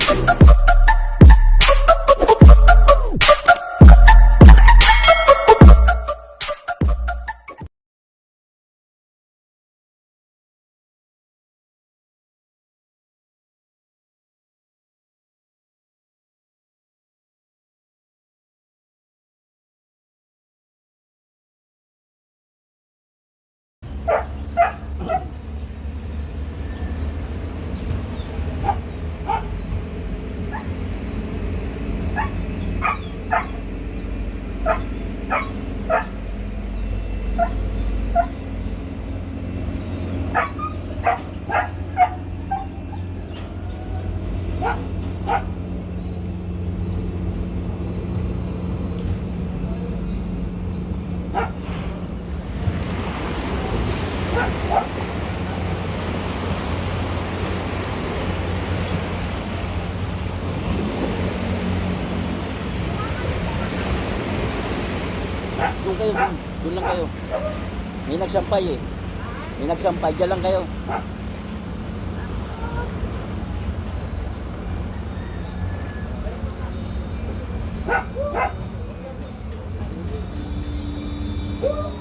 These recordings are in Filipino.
Come on. Doon lang kayo. May nagsampay eh. May nagsampay. Diyan lang kayo. Hmm.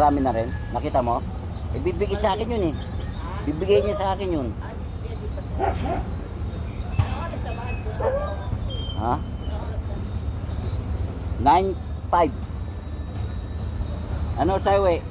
Marami na rin. Nakita mo? Ibibigay sa akin yun eh. Bibigay niya sa akin yun. Ha? 9.5 Ano tayo eh?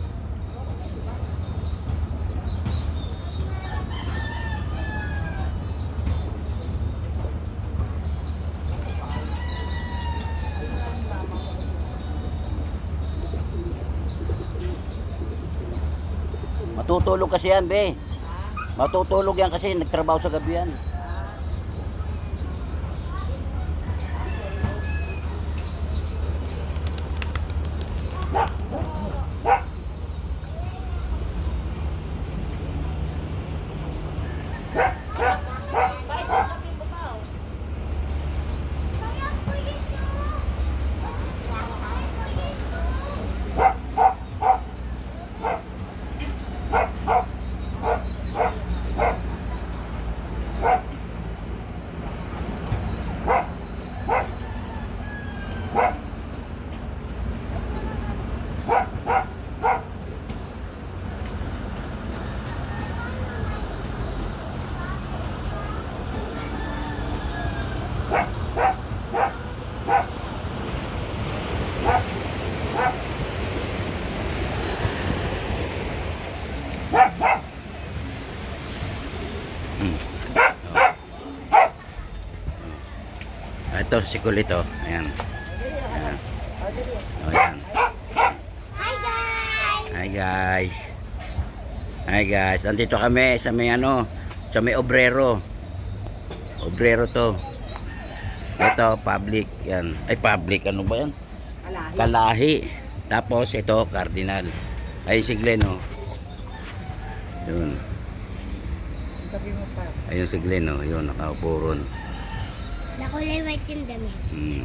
Matutulog kasi yan, be. Matutulog yan kasi nagtrabaho sa gabi yan. Ito, si Kulito. Ayan. Ayan. O, ayan. Hi guys! Hi guys. Hi guys. Andito kami sa may ano, sa may obrero. Obrero to. Ito, public. Yan. Ay, public. Ano ba yan? Kalahi. Tapos, ito, cardinal. Ay, si Glenn, oh. Yun. Ayun si Glenn, oh. Yun, nakaupo ron. Nakulay white yung damit. Hmm.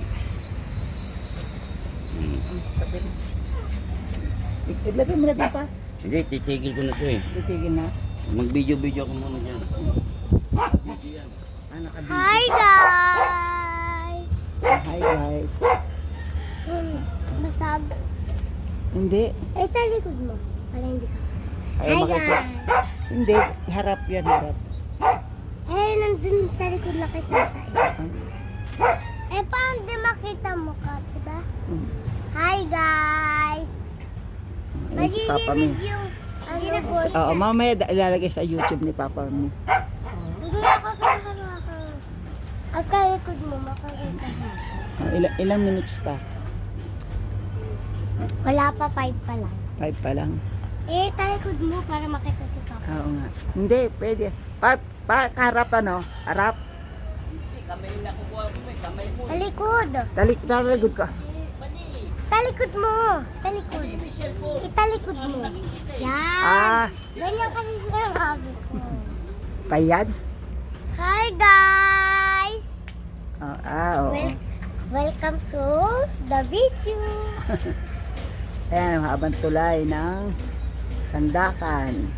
Hmm. Ilagay mo na din pa. Hindi, titigil ko na to eh. Titigil na. Mag-video-video ko muna dyan. Ah, nakabili. Hi guys! Hi guys. Basag. Hindi. Eh, sa likod mo. Para hindi ka. Ay, Hi makita. guys. Hindi. Harap yan, harap. Eh, nandun sa likod na kita tayo. Paano di diba? Hmm. Hi guys! Si Papa Magiging mo. yung ano ko. Oo, mamaya ilalagay sa YouTube ni Papa mo. Hindi nakakahanga At sa likod mo, makakita ka. Oh, ilang, ilang minutes pa? Wala pa, five pa lang. Five pa lang. Eh, talikod mo para makita si Papa. Oo nga. Hindi, pwede. Pa, pa, harap ano? Harap. Kamay na kukuha mo, eh. kamay mo. Talikod! Talik, taligod ka. Talikod mo! Sa likod. Italikod mo. Yan! Ah, Ganyan kasi sinasabi ko. payad? Hi guys! Oh, ah, oo. Wel- welcome to the video. Ayan, ang habang tulay ng Kandakan.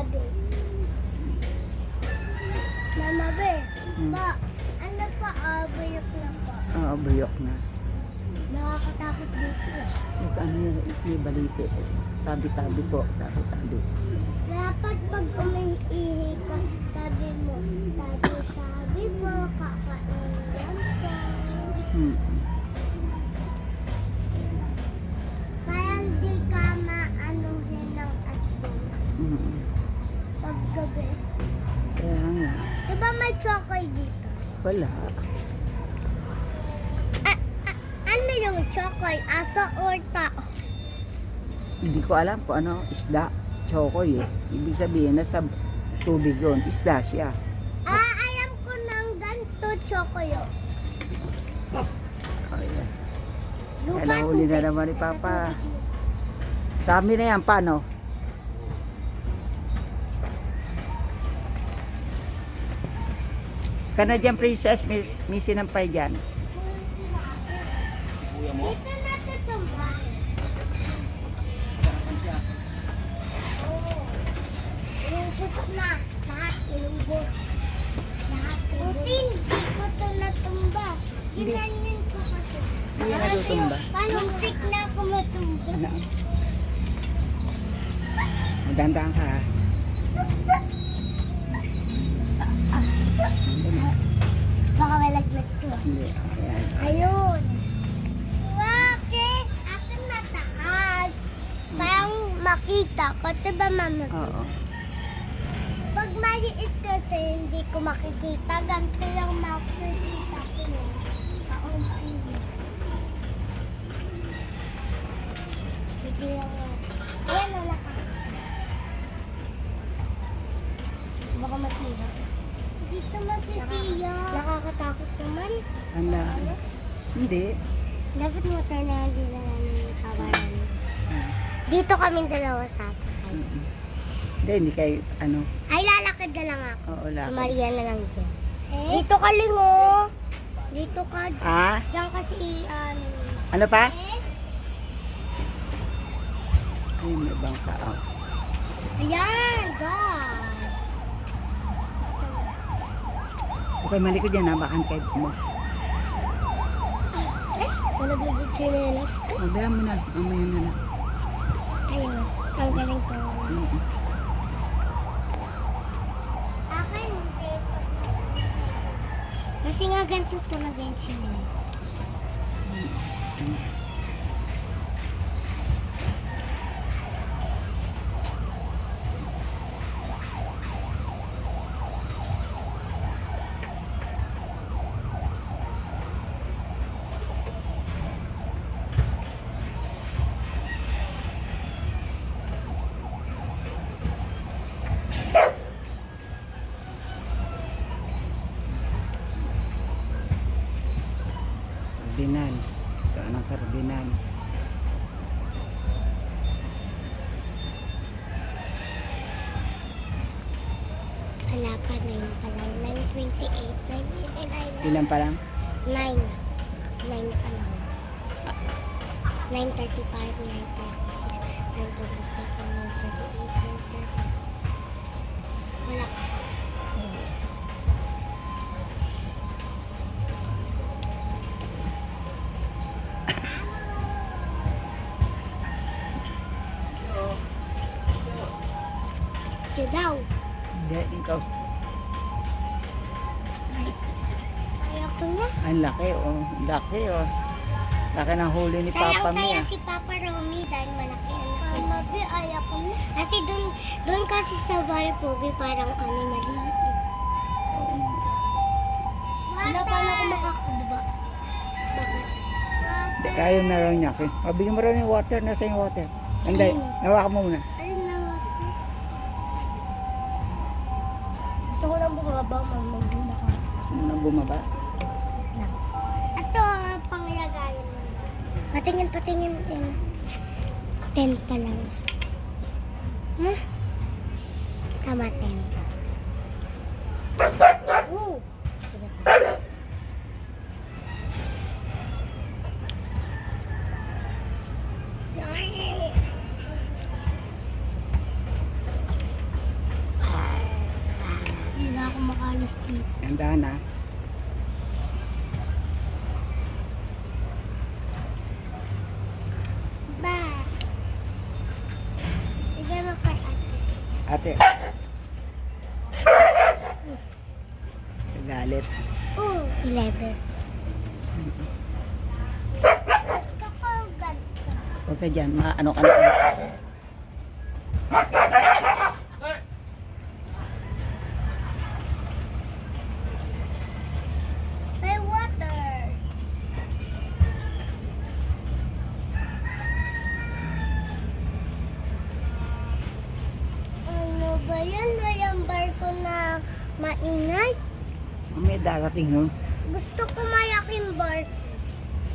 Mama Be. Mama Be, Hmm. pa, ano pa, ah, buyok na pa. Oo, buyok na. Nakakatakot dito. Ito ano may balite. Tabi-tabi po, tabi-tabi. Dapat pag umiihi ka, sabi mo, sabi-sabi po, kakaingan ka. Hmm. Wala. Ah, ano yung chokoy? Aso or tao? Hindi ko alam kung ano, isda. Chokoy eh. Ibig sabihin, nasa tubig yun. Isda siya. Ah, alam ko ng ganito chokoy. oh. Yeah. Lupa, Kaya nahuli na naman ni Papa. Dami na yan, paano? Canadian Princess, Miss, Missy ng pay dyan. Kuya mo, na. Inubos na. Lahat inubos. Lahat inubos. Buti hindi ko ito natumba. Hindi. Ginanin ko kasi. Hindi yan natutumba. Paano muntik na ako matumba? Ano? Magandaan ka. ha? Baka malaglag. Ayan. Ayun. Bakit? Akin mataas. Parang makita ko. Diba mama? Oo. Pag maliit kasi hindi ko makikita. Ganito lang makikita Dito kaming dalawa sasakay. Mm-mm. Hindi, hindi kayo, ano. Ay, lalakad na lang ako. Oo, Si lakad. Maria na lang dyan. Dito ka, Lingo. Dito ka. Ah? Diyan kasi, um... Ano pa? Eh, Ay, may bangka. Oh. ayan, God. Okay, malikod yan ha. Baka kayo mo. Eh, nalaglag yung chinelas ko. Mabayaan mo na. Mamaya na na. Ayun, ang galing ko. Mm-mm. Akin, hindi. Kasi nga ganito talaga yung chinelas. Kardinal. Ito ang kardinal. Wala pa, 9 pa lang. 9.28. 9.29. Ilan pa lang? 9. 9 pa lang. 9.35, 9.36, 9.37, 9.38, 9.39. Ang laki, oh. Laki, oh. Laki ng huli ni Papa Sayang-saya Mia. si Papa Romy dahil malaki ang laki. Mama B, ayoko na. Kasi dun, dun kasi sa Baripogi parang ano maliit. Wala paano ako makakababa? Bakit? Kaya na raw niya. Oh, bigyan mo raw yung water. Nasa yung water. Hindi, Ayun. nawakan mo muna. Ayun na po. Gusto ko lang bumaba, mamagina ka. Gusto mo nang bumaba. Patingin, patingin. Ayan. 10 pa lang. Huh? Tama, 10. Ate. Galit. Oo. Eleven. Gusto ko ganito. Huwag ka dyan. Ma ano ka na. Ba yan? May ang barko na maingay? May darating nun. Gusto ko malaking barko.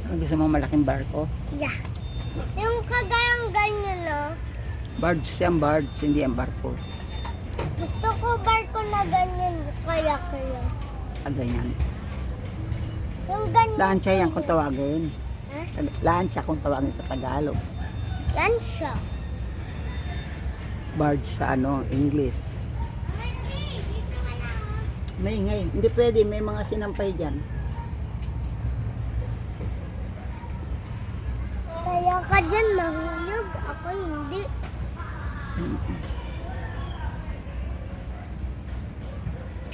Ano gusto mo malaking barko? Yeah. Yung kagayang ganyan na. Barge siyang barge, hindi ang barko. Gusto ko barko na ganyan. Kaya kaya. Ah, ganyan. Yung ganyan. Lansya yan kung tawagin. Ha? Lansya kung tawagin sa Tagalog. Yan Barge sa ano, English. Maingay. Hindi pwede, may mga sinampay dyan. Kaya ka dyan mahulog. Ako hindi.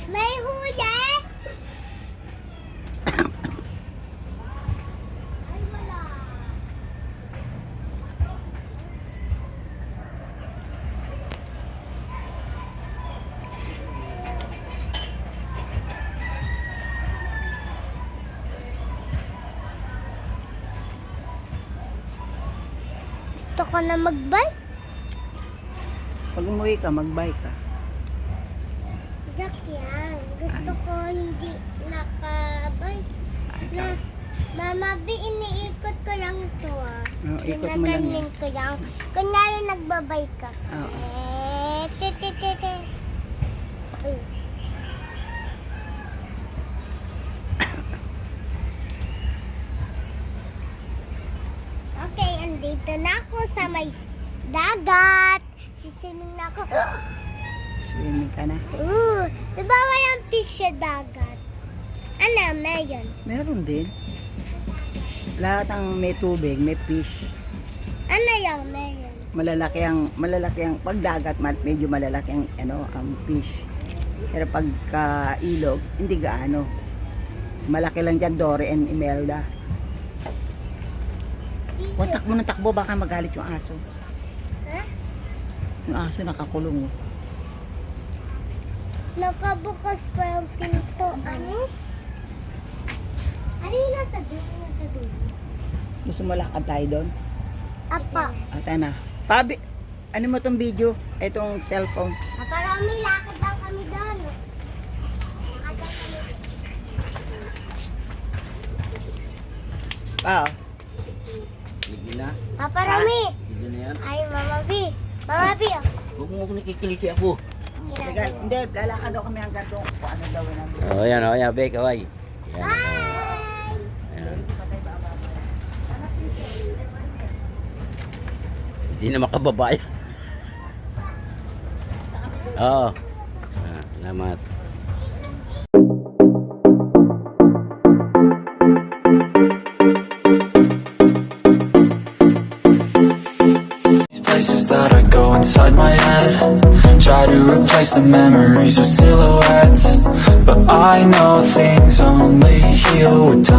May huli! Gusto ko na mag-bike. Pag umuwi ka, mag-bike ka. Jack yan. Gusto ko hindi naka-bike. Na, Mama B, iniikot ko lang to ah. Oh, ikot mo lang yan. Ginaganyan ko lang. Kunyari nagbabike ka. Oo. Eh, te, te, te, te. Uy. Okay, andito na ako sa may dagat. Sisimin na ako. Swimming ka na. Ooh, di ba walang fish sa dagat? Ano, meron? Meron din. Lahat ng may tubig, may fish. Ano yung meron? Malalaki ang malalaki ang pagdagat, mal- medyo malalaki ang ano, ang fish. Pero pagka ilog, hindi gaano. Malaki lang dyan, Dory and Imelda. Huwag takbo ng takbo, baka magalit yung aso. Ha? Yung aso nakakulong. oh. Nakabukas pa yung pinto. Ano? Ano yung nasa dulo? Nasa dulo? Gusto mo lakad tayo doon? Apa. At na. Pabi, ano mo tong video? Itong cellphone. Naparami, lakad lang kami doon. Lakad lang kami doon. Ah, Sige na. Paparami. Sige na yan. Ay, Mama B. Mama B. oh. Huwag mo ako nakikiliti ako. Teka, hindi, lalakad daw kami hanggang doon kung ano gawin namin. Oh, yan, oh, yan, be, kaway. Yan. Bye! Yan. Hindi na makababayan. Oo. Ah, salamat. Replace the memories with silhouettes. But I know things only heal with time